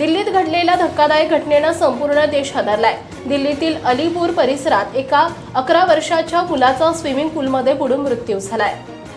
दिल्लीत घडलेल्या धक्कादायक घटनेनं संपूर्ण देश हादरलाय. दिल्लीतील अलीपूर परिसरात एका अकरा वर्षाच्या मुलाचा स्विमिंग पूलमध्ये बुडून मृत्यू झालाय.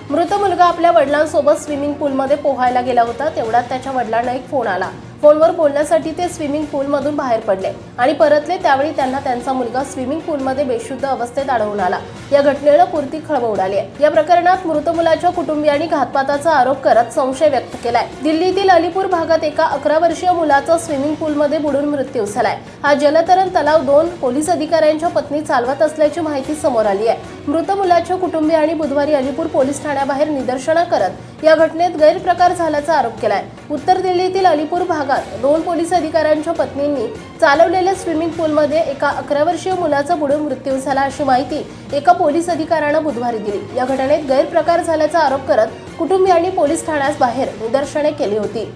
मृत मुलगा आपल्या वडिलांसोबत स्विमिंग पूलमध्ये पोहायला गेला होता तेवढ्यात त्याच्या वडिलांना एक फोन आला. फोनवर बोलण्यासाठी ते स्विमिंग पूलमधून बाहेर पडले आणि परतले त्यावेळी त्यांना त्यांचा मुलगा स्विमिंग पूलमध्ये बेशुद्ध अवस्थेत आढळून आला. या घटनेनं पुरती खळबळ उडाली आहे. या प्रकरणात मृत मुलाच्या कुटुंबियांनी घातपाताचा आरोप करत संशय व्यक्त केलाय. दिल्लीतील अलीपूर भागात एका अकरा वर्षीय मुलाचा स्विमिंग पूलमध्ये बुडून मृत्यू झालाय. हा जलतरण तलाव दोन पोलीस अधिकाऱ्यांच्या पत्नी चालवत असल्याची माहिती समोर आली आहे. मृत मुलाच्या कुटुंबियांनी बुधवारी अलीपूर पोलीस ठाण्याबाहेर निदर्शनं करत या घटनेत गैरप्रकार झाल्याचा आरोप केलाय. उत्तर दिल्लीतील अलीपूर भागात भागात दोन पोलीस अधिकाऱ्यांच्या पत्नींनी चालवलेल्या स्विमिंग पूलमध्ये एका अकरा वर्षीय मुलाचा बुडून मृत्यू झाला अशी माहिती एका पोलीस अधिकाऱ्यानं बुधवारी दिली. या घटनेत गैरप्रकार झाल्याचा आरोप करत कुटुंबियांनी पोलीस ठाण्यास बाहेर निदर्शने केली होती.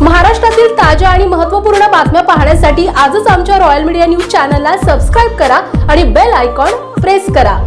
महाराष्ट्रातील ताज्या आणि महत्त्वपूर्ण बातम्या पाहण्यासाठी आजच आमच्या रॉयल मीडिया न्यूज चॅनलला सबस्क्राईब करा आणि बेल आयकॉन प्रेस करा.